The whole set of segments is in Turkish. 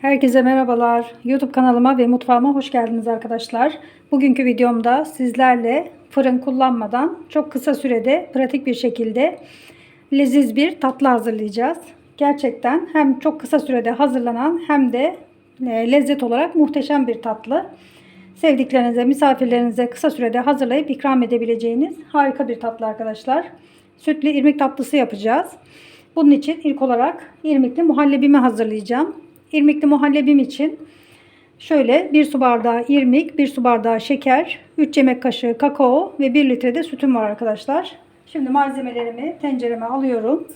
Herkese merhabalar. YouTube kanalıma ve mutfağıma hoş geldiniz arkadaşlar. Bugünkü videomda sizlerle fırın kullanmadan çok kısa sürede pratik bir şekilde leziz bir tatlı hazırlayacağız. Gerçekten hem çok kısa sürede hazırlanan hem de e, lezzet olarak muhteşem bir tatlı. Sevdiklerinize, misafirlerinize kısa sürede hazırlayıp ikram edebileceğiniz harika bir tatlı arkadaşlar. Sütlü irmik tatlısı yapacağız. Bunun için ilk olarak irmikli muhallebimi hazırlayacağım. İrmikli muhallebim için şöyle 1 su bardağı irmik, 1 su bardağı şeker, 3 yemek kaşığı kakao ve 1 litre de sütüm var arkadaşlar. Şimdi malzemelerimi tencereme alıyorum.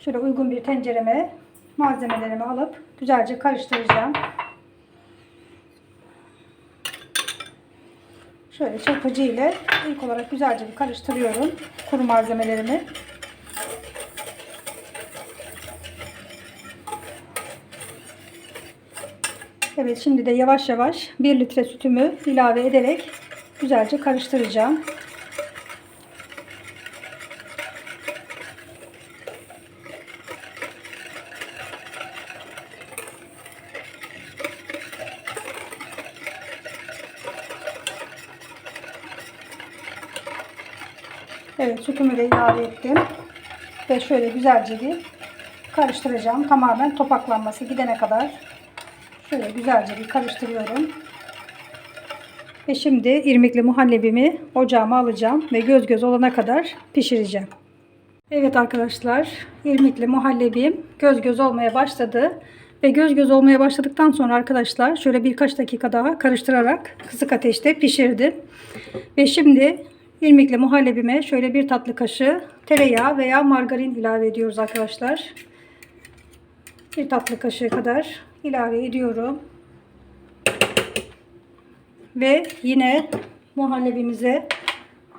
Şöyle uygun bir tencereme malzemelerimi alıp güzelce karıştıracağım. Şöyle çırpıcı ile ilk olarak güzelce bir karıştırıyorum kuru malzemelerimi. Evet şimdi de yavaş yavaş 1 litre sütümü ilave ederek güzelce karıştıracağım. Evet sütümü de ilave ettim. Ve şöyle güzelce bir karıştıracağım. Tamamen topaklanması gidene kadar Şöyle güzelce bir karıştırıyorum. Ve şimdi irmikli muhallebimi ocağıma alacağım ve göz göz olana kadar pişireceğim. Evet arkadaşlar, irmikli muhallebim göz göz olmaya başladı. Ve göz göz olmaya başladıktan sonra arkadaşlar şöyle birkaç dakika daha karıştırarak kısık ateşte pişirdim. Ve şimdi irmikli muhallebime şöyle bir tatlı kaşığı tereyağı veya margarin ilave ediyoruz arkadaşlar. Bir tatlı kaşığı kadar ilave ediyorum. Ve yine muhallebimize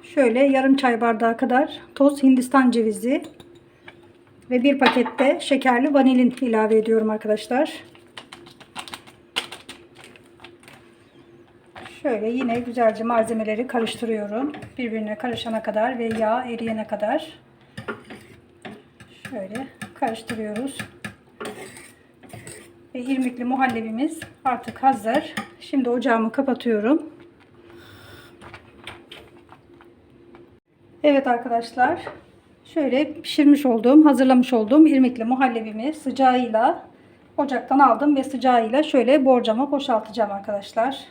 şöyle yarım çay bardağı kadar toz hindistan cevizi ve bir pakette şekerli vanilin ilave ediyorum arkadaşlar. Şöyle yine güzelce malzemeleri karıştırıyorum. Birbirine karışana kadar ve yağ eriyene kadar. Şöyle karıştırıyoruz. Ve irmikli muhallebimiz artık hazır. Şimdi ocağımı kapatıyorum. Evet arkadaşlar. Şöyle pişirmiş olduğum, hazırlamış olduğum irmikli muhallebimi sıcağıyla ocaktan aldım ve sıcağıyla şöyle borcama boşaltacağım arkadaşlar.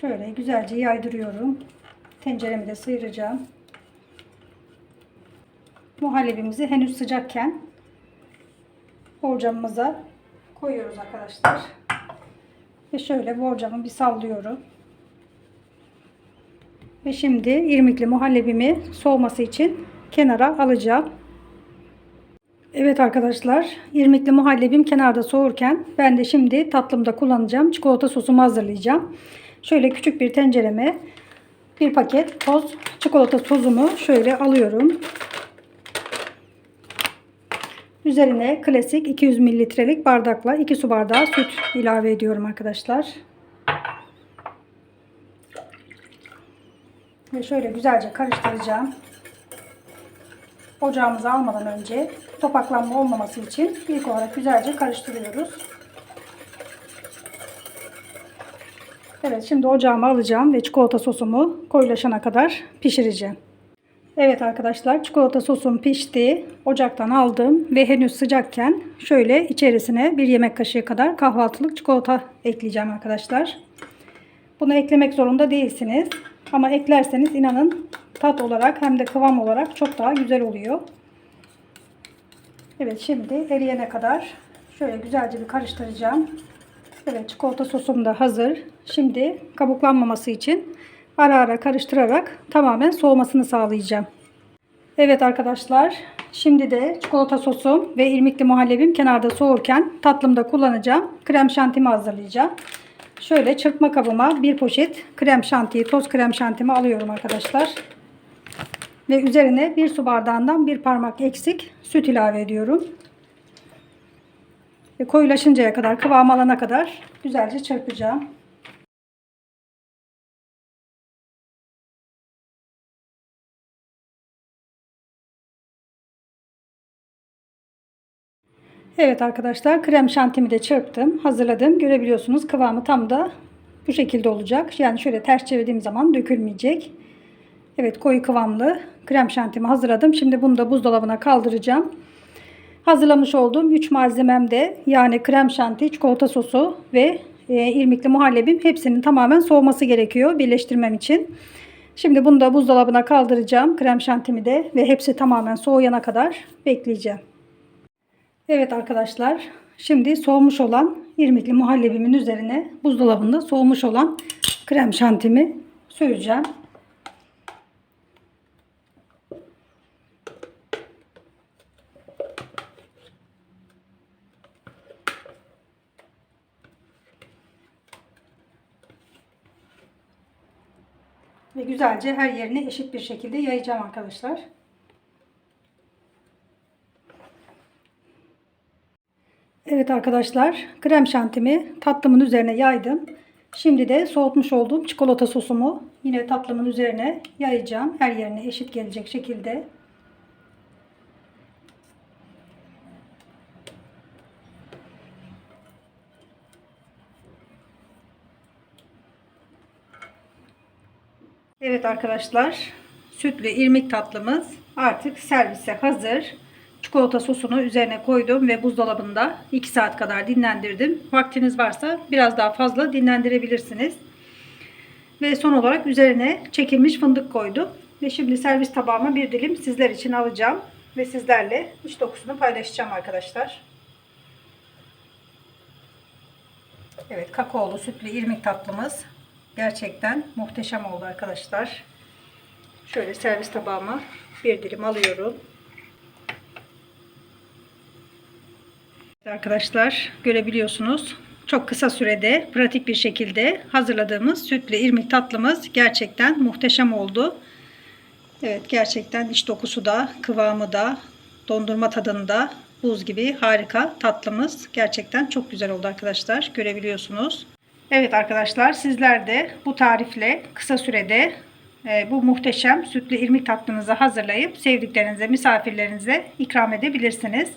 Şöyle güzelce yaydırıyorum. Tenceremi de sıyıracağım. Muhallebimizi henüz sıcakken borcamımıza koyuyoruz arkadaşlar. Ve şöyle borcamı bir sallıyorum. Ve şimdi irmikli muhallebimi soğuması için kenara alacağım. Evet arkadaşlar, irmikli muhallebim kenarda soğurken ben de şimdi tatlımda kullanacağım çikolata sosumu hazırlayacağım. Şöyle küçük bir tencereme bir paket toz çikolata tozumu şöyle alıyorum. Üzerine klasik 200 mililitrelik bardakla 2 su bardağı süt ilave ediyorum arkadaşlar. Ve şöyle güzelce karıştıracağım. Ocağımıza almadan önce topaklanma olmaması için ilk olarak güzelce karıştırıyoruz. Evet şimdi ocağıma alacağım ve çikolata sosumu koyulaşana kadar pişireceğim. Evet arkadaşlar çikolata sosum pişti. Ocaktan aldım ve henüz sıcakken şöyle içerisine bir yemek kaşığı kadar kahvaltılık çikolata ekleyeceğim arkadaşlar. Bunu eklemek zorunda değilsiniz. Ama eklerseniz inanın tat olarak hem de kıvam olarak çok daha güzel oluyor. Evet şimdi eriyene kadar şöyle güzelce bir karıştıracağım. Evet çikolata sosum da hazır. Şimdi kabuklanmaması için ara ara karıştırarak tamamen soğumasını sağlayacağım. Evet arkadaşlar şimdi de çikolata sosum ve irmikli muhallebim kenarda soğurken tatlımda kullanacağım krem şantimi hazırlayacağım. Şöyle çırpma kabıma bir poşet krem şantiyi toz krem şantimi alıyorum arkadaşlar. Ve üzerine bir su bardağından bir parmak eksik süt ilave ediyorum ve koyulaşıncaya kadar, kıvam alana kadar güzelce çırpacağım. Evet arkadaşlar krem şantimi de çırptım, hazırladım. Görebiliyorsunuz kıvamı tam da bu şekilde olacak. Yani şöyle ters çevirdiğim zaman dökülmeyecek. Evet koyu kıvamlı krem şantimi hazırladım. Şimdi bunu da buzdolabına kaldıracağım. Hazırlamış olduğum 3 malzemem de yani krem şanti, çikolata sosu ve e, irmikli muhallebim hepsinin tamamen soğuması gerekiyor birleştirmem için. Şimdi bunu da buzdolabına kaldıracağım. Krem şantimi de ve hepsi tamamen soğuyana kadar bekleyeceğim. Evet arkadaşlar şimdi soğumuş olan irmikli muhallebimin üzerine buzdolabında soğumuş olan krem şantimi süreceğim. Ve güzelce her yerine eşit bir şekilde yayacağım arkadaşlar. Evet arkadaşlar krem şantimi tatlımın üzerine yaydım. Şimdi de soğutmuş olduğum çikolata sosumu yine tatlımın üzerine yayacağım. Her yerine eşit gelecek şekilde. Evet arkadaşlar sütlü irmik tatlımız artık servise hazır. Çikolata sosunu üzerine koydum ve buzdolabında 2 saat kadar dinlendirdim. Vaktiniz varsa biraz daha fazla dinlendirebilirsiniz. Ve son olarak üzerine çekilmiş fındık koydum. Ve şimdi servis tabağıma bir dilim sizler için alacağım. Ve sizlerle iç dokusunu paylaşacağım arkadaşlar. Evet kakaolu sütlü irmik tatlımız gerçekten muhteşem oldu arkadaşlar. Şöyle servis tabağıma bir dilim alıyorum. Arkadaşlar görebiliyorsunuz. Çok kısa sürede pratik bir şekilde hazırladığımız sütlü irmik tatlımız gerçekten muhteşem oldu. Evet gerçekten iç dokusu da kıvamı da dondurma tadında buz gibi harika tatlımız gerçekten çok güzel oldu arkadaşlar görebiliyorsunuz. Evet arkadaşlar sizler de bu tarifle kısa sürede e, bu muhteşem sütlü irmik tatlınızı hazırlayıp sevdiklerinize misafirlerinize ikram edebilirsiniz.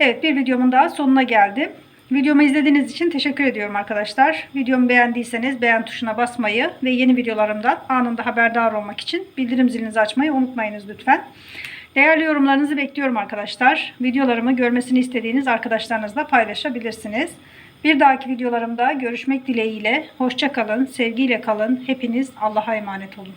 Evet bir videomun daha sonuna geldim. Videomu izlediğiniz için teşekkür ediyorum arkadaşlar. Videomu beğendiyseniz beğen tuşuna basmayı ve yeni videolarımdan anında haberdar olmak için bildirim zilinizi açmayı unutmayınız lütfen. Değerli yorumlarınızı bekliyorum arkadaşlar. Videolarımı görmesini istediğiniz arkadaşlarınızla paylaşabilirsiniz. Bir dahaki videolarımda görüşmek dileğiyle. Hoşça kalın, sevgiyle kalın. Hepiniz Allah'a emanet olun.